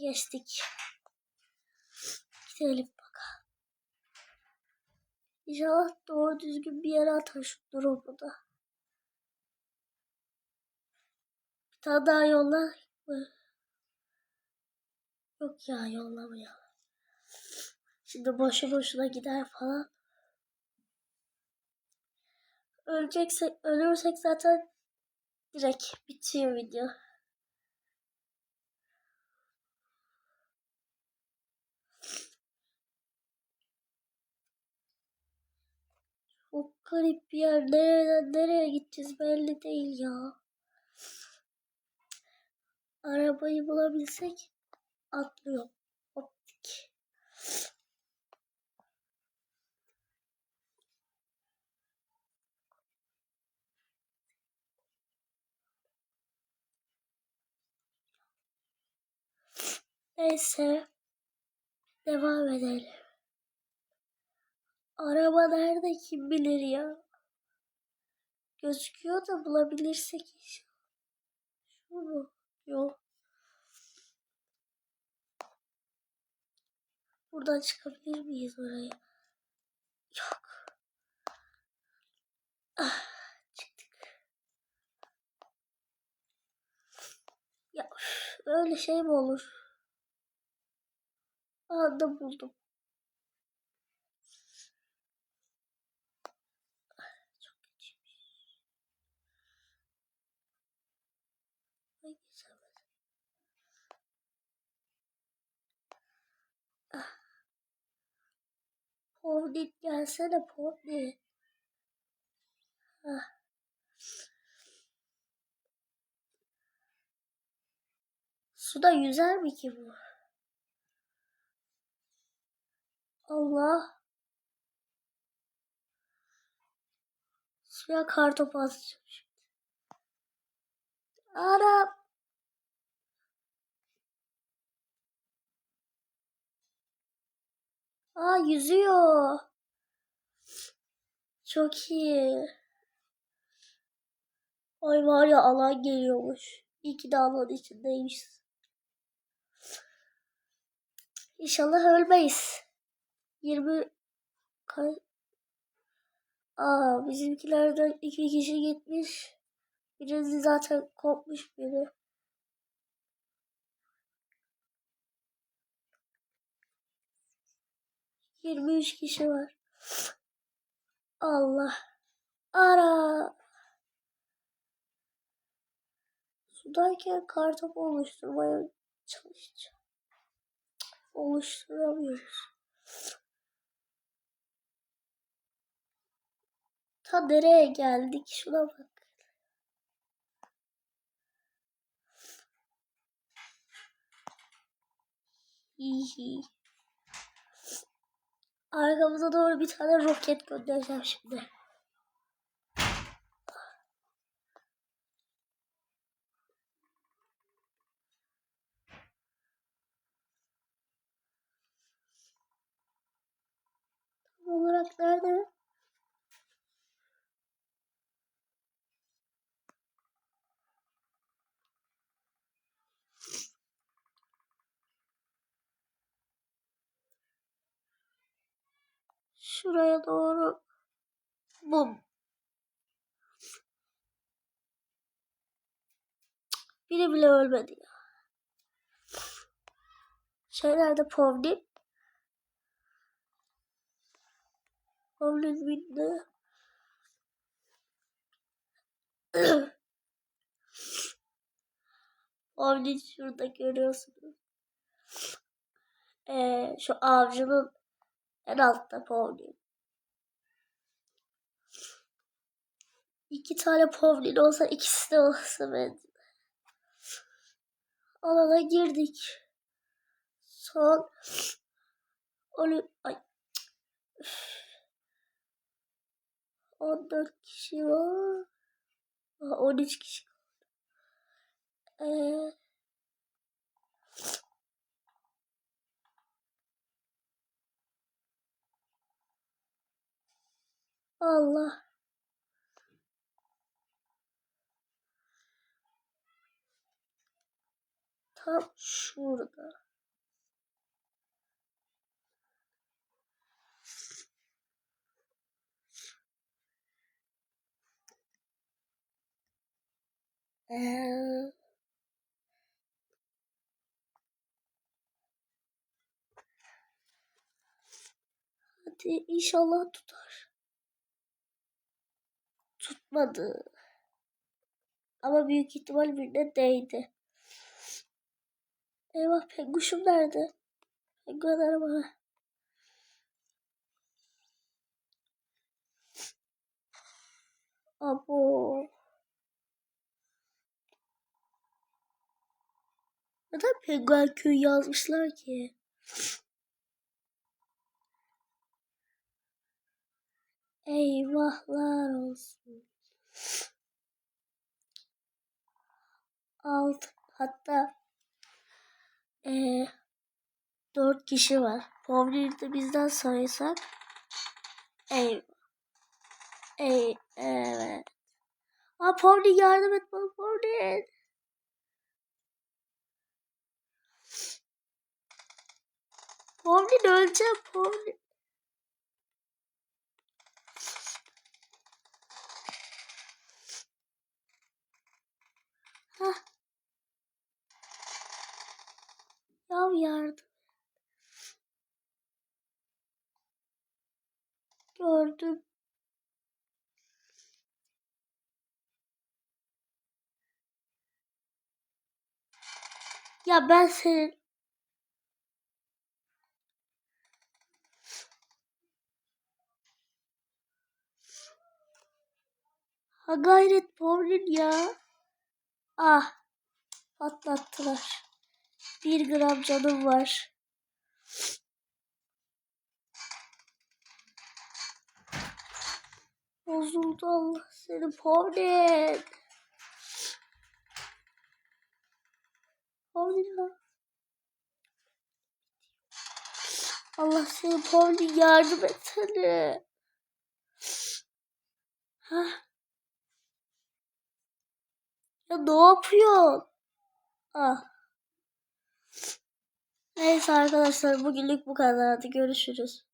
Geçtik. Gidelim bakalım. İnşallah doğru düzgün bir yere atar drop'u da. Bir tane daha yolla? Yok ya yollamayalım. Şimdi boşu boşuna gider falan. Öleceksek, ölürsek zaten direkt bitiyor video. Çok garip bir yer. Nereden nereye gideceğiz belli değil ya. Arabayı bulabilsek atlıyor. Optik. Neyse. Devam edelim. Araba nerede kim bilir ya. Gözüküyor da bulabilirsek inşallah. Şu mu? Yok. Buradan çıkabilir miyiz oraya? Yok. Ah, çıktık. Ya öyle şey mi olur? Anda buldum. Ay geçemedim. Ah. Povdit gelsene Povdit. Ah. Suda yüzer mi ki bu? Allah. Suya kartopu atacağım şimdi. Arap. Aa yüzüyor. Çok iyi. Ay var ya alan geliyormuş. İyi ki de alan içindeymişiz. İnşallah ölmeyiz. 20 kay Aa bizimkilerden iki kişi gitmiş. Birisi zaten kopmuş biri. Yirmi üç kişi var. Allah. Ara. Sudayken kartopu oluşturmaya çalışacağım. Oluşturamıyoruz. Ta nereye geldik? Şuna bak. Hihi. Arkamıza doğru bir tane roket göndereceğim şimdi. Olarak nerede? Şuraya doğru. Bum. Biri bile ölmedi ya. Şey nerede Povlin? Povlin bindi. Povlin şurada görüyorsunuz. Ee, şu avcının en altta Povlin. İki tane Povlin olsa ikisi de olsa ben. Alana girdik. Son 10 ay 14 kişi var. Aa, 13 kişi kaldı. Ee, Allah. Tam şurada. Ee... Hadi inşallah tutar. Tutmadı. Ama büyük ihtimal birine değdi. Eyvah penguşum nerede? Penguen araba. Abo. Neden penguen köyü yazmışlar ki? Eyvahlar olsun. Alt hatta eee dört kişi var. De bizden saysak Ey Ey evet. Aa Povri yardım et bana Povri. Povri öleceğim Povri. Hah. Yav yardım. Gördüm. Ya ben senin Ha gayret Povrin ya. Ah. Patlattılar. Bir gram canım var. Bozuldu Allah seni Povrin. Povrin ya. Allah seni Povrin yardım etsene. Hah. Ya ne yapıyorsun? Ah. Neyse arkadaşlar bugünlük bu kadardı. Görüşürüz.